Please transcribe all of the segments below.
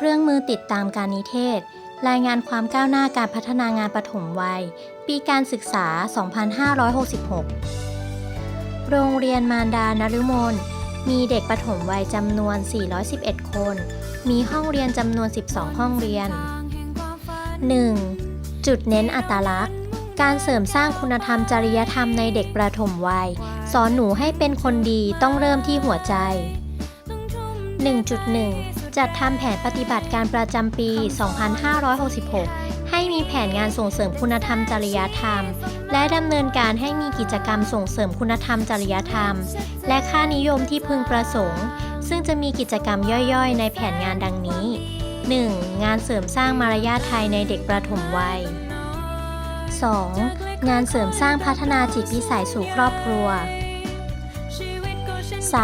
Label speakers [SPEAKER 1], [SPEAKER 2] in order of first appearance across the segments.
[SPEAKER 1] เครื่องมือติดตามการนิเทศ รายงานความก้าวหน้าการพัฒนางานปฐมวัย ปีการศึกษา 2566 โรงเรียนมารดานฤมลมีเด็กปฐมวัยจำนวน 411 คน มีห้องเรียนจำนวน 12 ห้องเรียน 1. จุดเน้นอัตลักษณ์ การเสริมสร้างคุณธรรมจริยธรรมในเด็กประถมวัย สอนหนูให้เป็นคนดีต้องเริ่มที่หัวใจ 1.1 จัดทำแผนปฏิบัติการประจำปี 2566 ให้มีแผนงานส่งเสริมคุณธรรมจริยธรรม และดำเนินการให้มีกิจกรรมส่งเสริมคุณธรรมจริยธรรม และค่านิยมที่พึงประสงค์ ซึ่งจะมีกิจกรรมย่อยๆ ในแผนงานดังนี้ 1. งานเสริมสร้างมารยาทไทยในเด็กประถมวัย 2. งานเสริมสร้างพัฒนาจิตวิสัยสู่ครอบครัว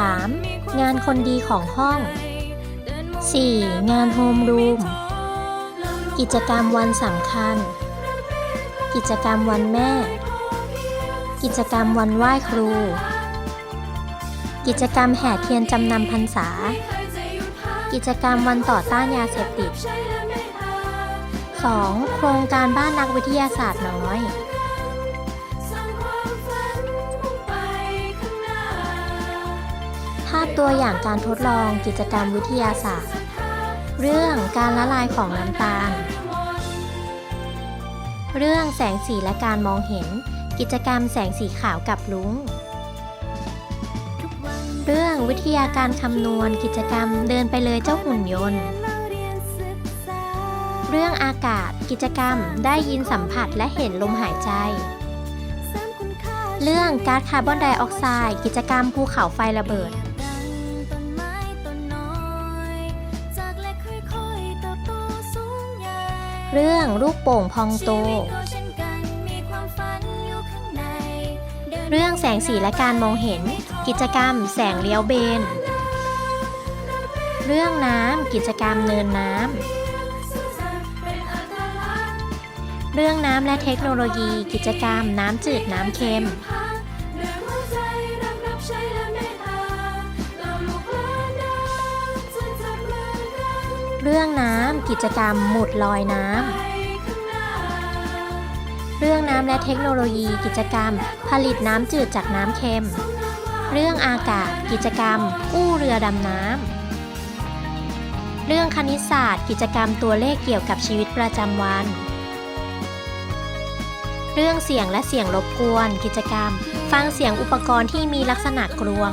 [SPEAKER 1] 3. งานคนดีของห้อง 4. งานโฮมรูม กิจกรรมวันสำคัญ กิจกรรมวันแม่ กิจกรรมวันไหว้ครู กิจกรรมแห่เทียนจำนำพรรษา กิจกรรมวันต่อต้านยาเสพติด 2. โครงการบ้านนักวิทยาศาสตร์น้อย ตัวอย่างการทดลองกิจกรรมวิทยาศาสตร์ เรื่องการละลายของน้ำตาล เรื่องแสงสีและการมองเห็น กิจกรรมแสงสีขาวกับลุงเรื่องวิทยาการคำนวณกิจกรรมเดินไปเลยเจ้าหุ่นยนต์ เรื่องอากาศกิจกรรมได้ยินสัมผัสและเห็นลมหายใจ เรื่องก๊าซคาร์บอนไดออกไซด์กิจกรรมภูเขาไฟระเบิด เรื่องลูกโป่งพองโต เรื่องแสงสีและการมองเห็น กิจกรรม แสงเลี้ยวเบน เรื่องน้ำกิจกรรมเนินน้ำ เรื่องน้ำและเทคโนโลยี กิจกรรมน้ำจืดน้ำเค็ม เรื่องน้ำกิจกรรมหมุดลอยน้ำ เรื่องน้ำและเทคโนโลยีกิจกรรม ผลิตน้ำจืดจากน้ำเค็ม เรื่องอากาศกิจกรรม กู้เรือดำน้ำ เรื่องคณิตศาสตร์ กิจกรรมตัวเลขเกี่ยวกับชีวิตประจำวัน เรื่องเสียงและเสียงรบกวน กิจกรรม ฟังเสียงอุปกรณ์ที่มีลักษณะกลวง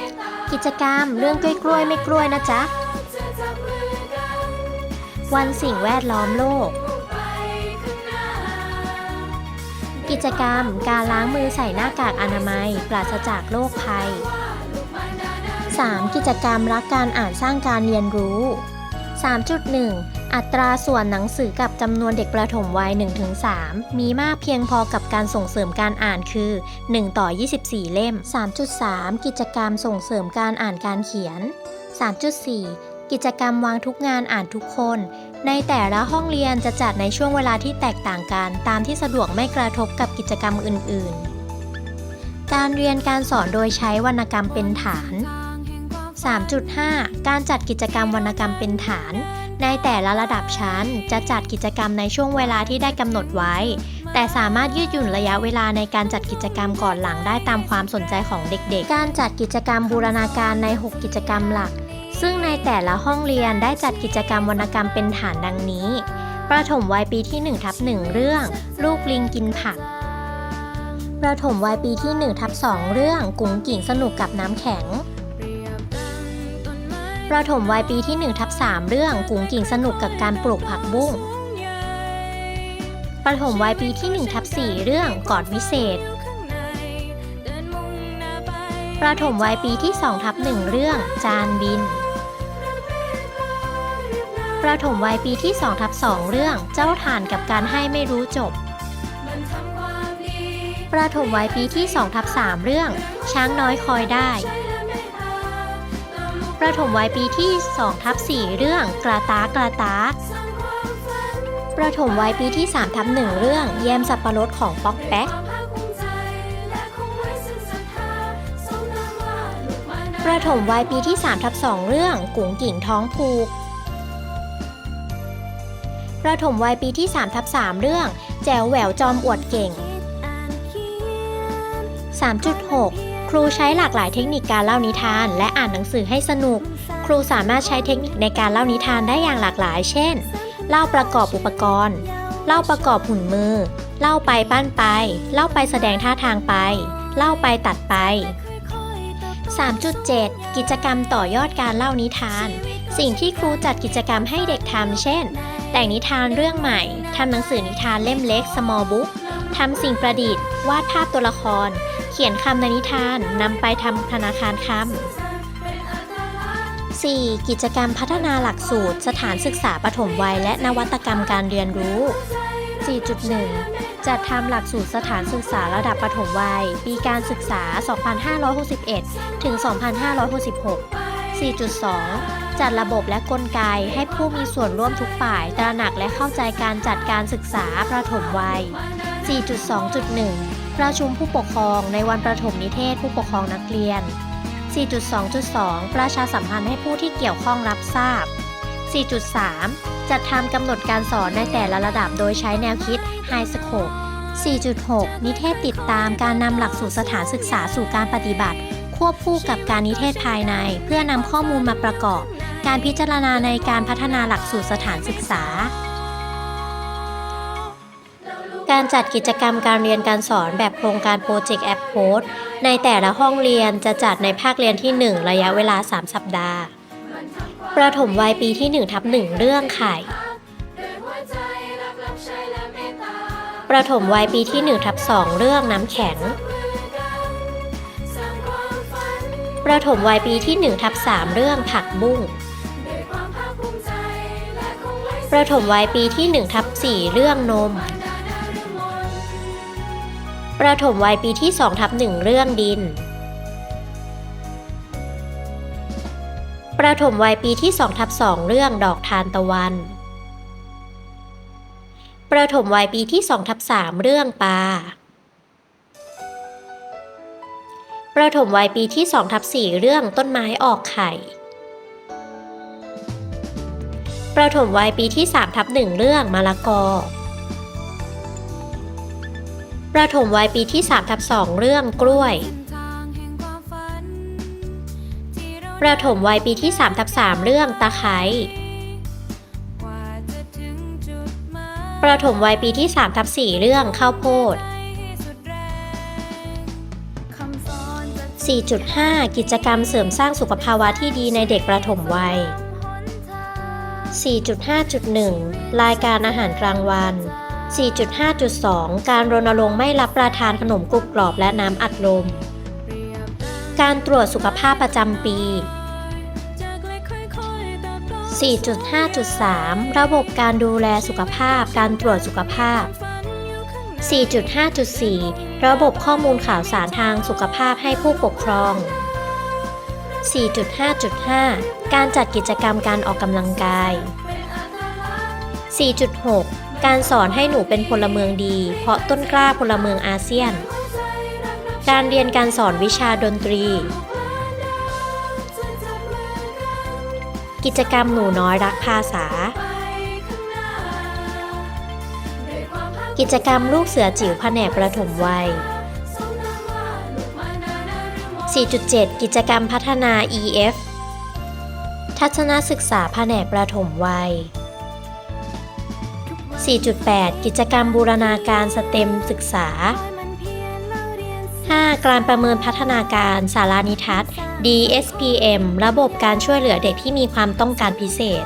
[SPEAKER 1] กิจกรรมเรื่องกล้วยกล้วยไม่กล้วยนะจ๊ะ วันสิ่งแวดล้อมโลก กิจกรรมการล้างมือใส่หน้ากากอนามัย ปราศจากโรคภัย 3. กิจกรรมรักการอ่านสร้างการเรียนรู้ 3.1 อัตราส่วนหนังสือกับจำนวนเด็กประถมวัย 1-3 มีมากเพียงพอกับการส่งเสริมการอ่านคือ 1 ต่อ 24 เล่ม 3.3 กิจกรรมส่งเสริมการอ่านการเขียน 3.4 กิจกรรมวางทุกงานอ่านทุกคน ในแต่ละห้องเรียนจะจัดในช่วงเวลาที่แตกต่างกัน ตามที่สะดวกไม่กระทบกับกิจกรรมอื่น ๆ การเรียนการสอนโดยใช้วรรณกรรมเป็นฐาน 3.5 การจัดกิจกรรมวรรณกรรมเป็นฐาน ในแต่ละระดับชั้นจะจัดกิจกรรมในช่วงเวลาที่ได้กำหนดไว้ แต่สามารถยืดหยุ่นระยะเวลาในการจัดกิจกรรมก่อนหลังได้ตามความสนใจของเด็กๆ การจัดกิจกรรมบูรณาการใน 6 กิจกรรมหลัก ซึ่งในแต่ละห้องเรียนได้จัดกิจกรรมวรรณกรรมเป็นฐานดังนี้ ประถมวัยปีที่1ทับ1เรื่อง ลูกลิงกินผัก ประถมวัยปีที่1ทับ2เรื่อง กุ๋งกิ่งสนุกกับน้ำแข็ง ประถมวัยปีที่1ทับ3เรื่องกุ๋งกิ่งสนุกกับการปลูกผักบุ้งประถมวัยปีที่1ทับ4เรื่องกอดวิเศษ ประถมวัยปีที่2ทับ1เรื่องจานบิน ประถมวัยปีที่2ทับ2เรื่องเจ้าถ่านกับการให้ไม่รู้จบ ประถมวัยปีที่2ทับ3เรื่อง ช้างน้อยคอยได้ ประถมวัยปีที่2ทับ4เรื่องกระตากระตา ประถมวัยปีที่3ทับ1เรื่องแยมสับปะรดของป๊อกแป๊ก ประถมวัยปีที่3ทับ2เรื่องกุ๋งกิ่งท้องผูก ประถมวัยปีที่3ทับ3เรื่องแจ๋วแหววจอมอวดเก่ง 3.6 ครูใช้หลากหลายเทคนิคการเล่านิทาน และอ่านหนังสือให้สนุก ครูสามารถใช้เทคนิคในการเล่านิทานได้อย่างหลากหลาย เช่น เล่าประกอบอุปกรณ์ เล่าประกอบหุ่นมือ เล่าไปปั้นไป เล่าไปแสดงท่าทางไป เล่าไปตัดไป 3.7 กิจกรรมต่อยอดการเล่านิทาน สิ่งที่ครูจัดกิจกรรมให้เด็กทำเช่น แต่งนิทานเรื่องใหม่ ทำหนังสือนิทานเล่มเล็ก small book ทำสิ่งประดิษฐ์ วาดภาพตัวละคร เขียนคำในนิทานนำไปทำธนาคารคำ 4. กิจกรรมพัฒนาหลักสูตร สถานศึกษาปฐมวัย และนวัตกรรมการเรียนรู้ 4.1 จัดทำหลักสูตรสถานศึกษาระดับปฐมวัย ปีการศึกษา 2561 ถึง 2566 4.2 จัดระบบและกลไกให้ผู้มีส่วนร่วมทุกฝ่าย ตระหนักและเข้าใจการจัดการศึกษาประถมวัย 4.2.1 ประชุมผู้ปกครองในวันประถมนิเทศผู้ปกครองนักเรียน 4.2.2 ประชาสัมพันธ์ให้ผู้ที่เกี่ยวข้องรับทราบ 4.3 จัดทำกำหนดการสอนในแต่ละระดับโดยใช้แนวคิด High Scope 4.6 นิเทศติดตามการนำหลักสูตรสถานศึกษาสู่การปฏิบัติ ควบคู่กับการนิเทศภายใน เพื่อนำข้อมูลมาประกอบ การพิจารณาในการพัฒนาหลักสูตรสถานศึกษา การจัดกิจกรรมการเรียนการสอนแบบโครงการโปรเจกต์แอปโพสในแต่ละห้องเรียนจะจัดในภาคเรียนที่ 1 ระยะเวลา 3 สัปดาห์ ประถมวัยปีที่ 1 ทับ 1 เรื่องไข่ ประถมวัยปีที่ 1 ทับ 2 เรื่องน้ำแข็ง ประถมวัยปีที่ 1 ทับ 3 เรื่องผักบุ้งประถมวัยปีที่1ทับ4เรื่องนม ประถมวัยปีที่2ทับ1เรื่องดิน ประถมวัยปีที่2ทับ2เรื่องดอกทานตะวัน ประถมวัยปีที่2ทับ3เรื่องปลา ประถมวัยปีที่2ทับ4เรื่องต้นไม้ออกไข่ ประถมวัยปีที่3ทับ1เรื่องมะละกอ ประถมวัยปีที่3ทับ2เรื่องกล้วย ประถมวัยปีที่3ทับ3เรื่องตะไคร้ประถมวัยปีที่3ทับ4เรื่องข้าวโพด 4.5 กิจกรรมเสริมสร้างสุขภาวะที่ดีในเด็กประถมวัย 4.5.1 รายการอาหารกลางวัน 4.5.2 การรณรงค์ไม่รับประทานขนมกรุบกรอบและน้ำอัดลม การตรวจสุขภาพประจำปี 4.5.3 ระบบการดูแลสุขภาพ การตรวจสุขภาพ 4.5.4 ระบบข้อมูลข่าวสารทางสุขภาพให้ผู้ปกครอง 4.5.5 การจัดกิจกรรมการออกกำลังกาย 4.6 การสอนให้หนูเป็นพลเมืองดี เพราะต้นกล้าพลเมืองอาเซียน การเรียนการสอนวิชาดนตรี กิจกรรมหนูน้อยรักภาษา กิจกรรมลูกเสือจิ๋วแผนกประถมวัย 4.7 กิจกรรมพัฒนา EF ทัศนศึกษาแผนกประถมวัย 4.8 กิจกรรมบูรณาการสเต็มศึกษา 5. การประเมินพัฒนาการสารานิทัศน์ DSPM ระบบการช่วยเหลือเด็กที่มีความต้องการพิเศษ